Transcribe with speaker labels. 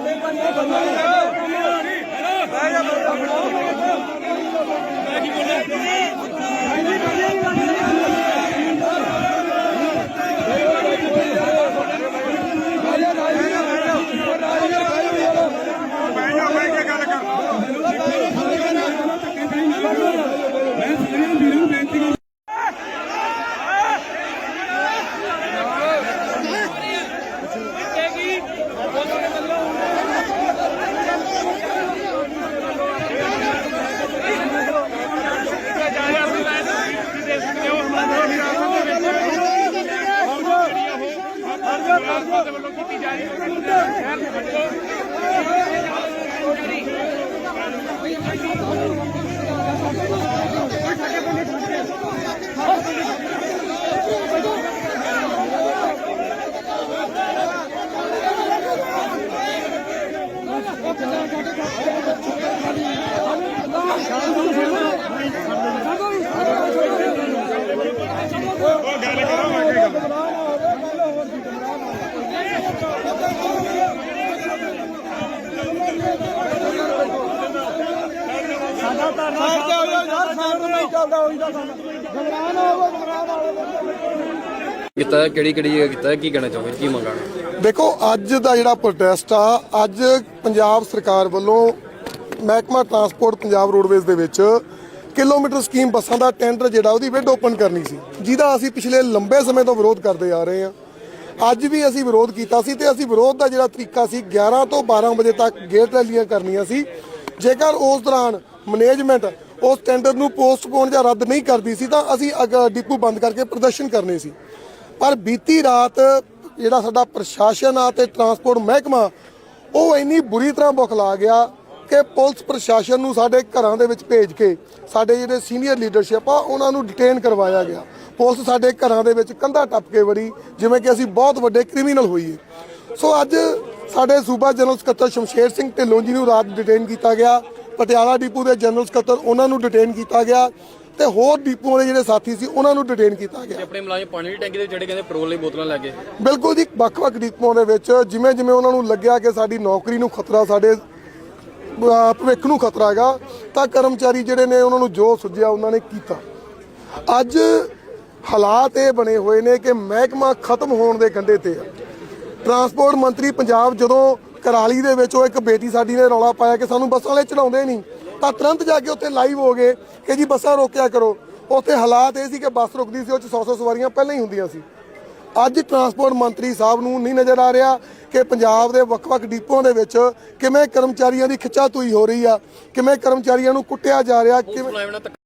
Speaker 1: ਸਾਡੇ ਪੰਨੇ ਬੰਨਣਗੇ ਵੱਲੋਂ ਕੀਤੀ ਜਾ ਕੀਤਾ ਕਿਹੜੀ ਕਿਹੜੀ ਜਗ੍ਹਾ ਕੀਤਾ ਕੀ ਕਹਿਣਾ ਚਾਹੋਗੇ ਕੀ ਮੰਗਾਣਾ
Speaker 2: ਦੇਖੋ ਅੱਜ ਦਾ ਜਿਹੜਾ ਪ੍ਰੋਟੈਸਟ ਆ ਅੱਜ ਪੰਜਾਬ ਸਰਕਾਰ ਵੱਲੋਂ ਮਹਿਕਮਾ ਟਰਾਂਸਪੋਰਟ ਪੰਜਾਬ ਰੋਡਵੇਜ਼ ਦੇ ਵਿੱਚ ਕਿਲੋਮੀਟਰ ਸਕੀਮ ਬੱਸਾਂ ਦਾ ਟੈਂਡਰ ਜਿਹੜਾ ਉਹਦੀ ਵਿਡ ਓਪਨ ਕਰਨੀ ਸੀ ਜਿਹਦਾ ਅਸੀਂ ਪਿਛਲੇ ਲੰਬੇ ਸਮੇਂ ਤੋਂ ਵਿਰੋਧ ਕਰਦੇ ਆ ਰਹੇ ਹਾਂ। ਅੱਜ ਵੀ ਅਸੀਂ ਵਿਰੋਧ ਕੀਤਾ ਸੀ ਤੇ ਅਸੀਂ ਵਿਰੋਧ ਦਾ ਜਿਹੜਾ ਤਰੀਕਾ ਸੀ 11 ਤੋਂ 12 ਵਜੇ ਤੱਕ ਗੇਟ ਰੈਲੀਆਂ ਕਰਨੀਆਂ ਸੀ। ਜੇਕਰ ਉਸ ਦੌਰਾਨ ਮੈਨੇਜਮੈਂਟ ਉਸ ਟੈਂਡਰ ਨੂੰ ਪੋਸਟਪੋਨ ਜਾਂ ਰੱਦ ਨਹੀਂ ਕਰਦੀ ਸੀ ਤਾਂ ਅਸੀਂ ਅਗ- ਡਿਪੂ ਬੰਦ ਕਰਕੇ ਪ੍ਰਦਰਸ਼ਨ ਕਰਨੇ ਸੀ। ਪਰ ਬੀਤੀ ਰਾਤ ਜਿਹੜਾ ਸਾਡਾ ਪ੍ਰਸ਼ਾਸਨ ਆ ਤੇ ਟਰਾਂਸਪੋਰਟ ਮਹਿਕਮਾ, ਉਹ ਇੰਨੀ ਬੁਰੀ ਤਰ੍ਹਾਂ ਬੁਖਲਾ ਗਿਆ ਕਿ ਪੁਲਿਸ ਪ੍ਰਸ਼ਾਸਨ ਨੂੰ ਸਾਡੇ ਘਰਾਂ ਦੇ ਵਿੱਚ ਭੇਜ ਕੇ ਸਾਡੇ ਜਿਹੜੇ ਸੀਨੀਅਰ ਲੀਡਰਸ਼ਿਪ ਆ, ਉਹਨਾਂ ਨੂੰ ਡਿਟੇਨ ਕਰਵਾਇਆ ਗਿਆ। ਪੁਲਿਸ ਸਾਡੇ ਘਰਾਂ ਦੇ ਵਿੱਚ ਕੰਧਾ ਟੱਪ ਕੇ ਵੜੀ, ਜਿਵੇਂ ਕਿ ਅਸੀਂ ਬਹੁਤ ਵੱਡੇ ਕ੍ਰਿਮੀਨਲ ਹੋਈਏ। ਸੋ ਅੱਜ ਸਾਡੇ ਸੂਬਾ ਜਨਰਲ ਸਕੱਤਰ ਸ਼ਮਸ਼ੇਰ ਸਿੰਘ ਢਿੱਲੋਂ ਜੀ ਨੂੰ ਰਾਤ ਡਿਟੇਨ ਕੀਤਾ ਗਿਆ। ਪਟਿਆਲਾ ਡਿਪੂ ਦੇ ਜਨਰਲ ਸਕੱਤਰ ਉਹਨਾਂ ਨੂੰ ਡਿਟੇਨ ਕੀਤਾ ਗਿਆ ਤੇ ਹੋਰ ਡਿਪੂਆਂ ਦੇ ਜਿਹੜੇ ਸਾਥੀ ਸੀ ਉਹਨਾਂ ਨੂੰ ਡਿਟੇਨ ਕੀਤਾ ਗਿਆ।
Speaker 1: ਆਪਣੇ ਮੁਲਾਜ਼ਮ ਪਾਣੀ ਦੀ ਟੈਂਕੀ ਦੇ ਜਿਹੜੇ ਕਹਿੰਦੇ ਪੈਟਰੋਲ ਲਈ ਬੋਤਲਾਂ ਲੈ ਕੇ।
Speaker 2: ਬਿਲਕੁਲ ਜੀ ਵੱਖ-ਵੱਖ ਡਿਪੂਆਂ ਦੇ ਵਿੱਚ ਜਿਵੇਂ ਜਿਵੇਂ ਉਹਨਾਂ ਨੂੰ ਲੱਗਿਆ ਕਿ ਸਾਡੀ ਨੌਕਰੀ ਨੂੰ ਖਤਰਾ ਸਾਡੇ ਭਵਿੱਖ ਨੂੰ ਖਤਰਾ ਹੈਗਾ ਤਾਂ ਕਰਮਚਾਰੀ ਜਿਹੜੇ ਨੇ ਉਹਨਾਂ ਨੂੰ ਜੋ ਸੁਝਿਆ ਉਹਨਾਂ ਨੇ ਕੀਤਾ। ਅੱਜ ਹਾਲਾਤ ਇਹ ਬਣੇ ਹੋਏ ਨੇ ਕਿ ਮਹਿਕਮਾ ਖਤਮ ਹੋਣ ਦੇ ਕੰਢੇ ਤੇ ਆ। ਟਰਾਂਸਪੋਰਟ ਮੰਤਰੀ ਪੰਜਾਬ ਜਦੋਂ ਕਰਾਲੀ ਦੇ ਵਿੱਚ ਉਹ ਇੱਕ ਬੇਟੀ ਸਾਡੀ ਨੇ ਰੌਲਾ ਪਾਇਆ ਕਿ ਸਾਨੂੰ ਬੱਸਾਂ ਵਾਲੇ ਚੜਾਉਂਦੇ ਨਹੀਂ। ਤਾਂ ਤੁਰੰਤ ਜਾ ਕੇ ਉੱਥੇ ਲਾਈਵ ਹੋ ਗਏ ਕਿ ਜੀ ਬੱਸਾਂ ਰੋਕਿਆ ਕਰੋ। ਉੱਥੇ ਹਾਲਾਤ ਇਹ ਸੀ ਕਿ ਬੱਸ ਰੁਕਦੀ ਸੀ, ਉਹ ਚ 100-100 ਸਵਾਰੀਆਂ ਪਹਿਲਾਂ ਹੀ ਹੁੰਦੀਆਂ ਸੀ। ਅੱਜ ਟਰਾਂਸਪੋਰਟ ਮੰਤਰੀ ਸਾਹਿਬ ਨੂੰ ਨਹੀਂ ਨਜ਼ਰ ਆ ਰਿਹਾ ਕਿ ਪੰਜਾਬ ਦੇ ਵੱਖ-ਵੱਖ ਡਿਪੂਆਂ ਦੇ ਵਿੱਚ ਕਿਵੇਂ ਕਰਮਚਾਰੀਆਂ ਦੀ ਖਿੱਚਾਤੂਈ ਹੋ ਰਹੀ ਆ, ਕਿਵੇਂ ਕਰਮਚਾਰੀਆਂ ਨੂੰ ਕੁੱਟਿਆ ਜਾ ਰਿਹਾ, ਕਿਵੇਂ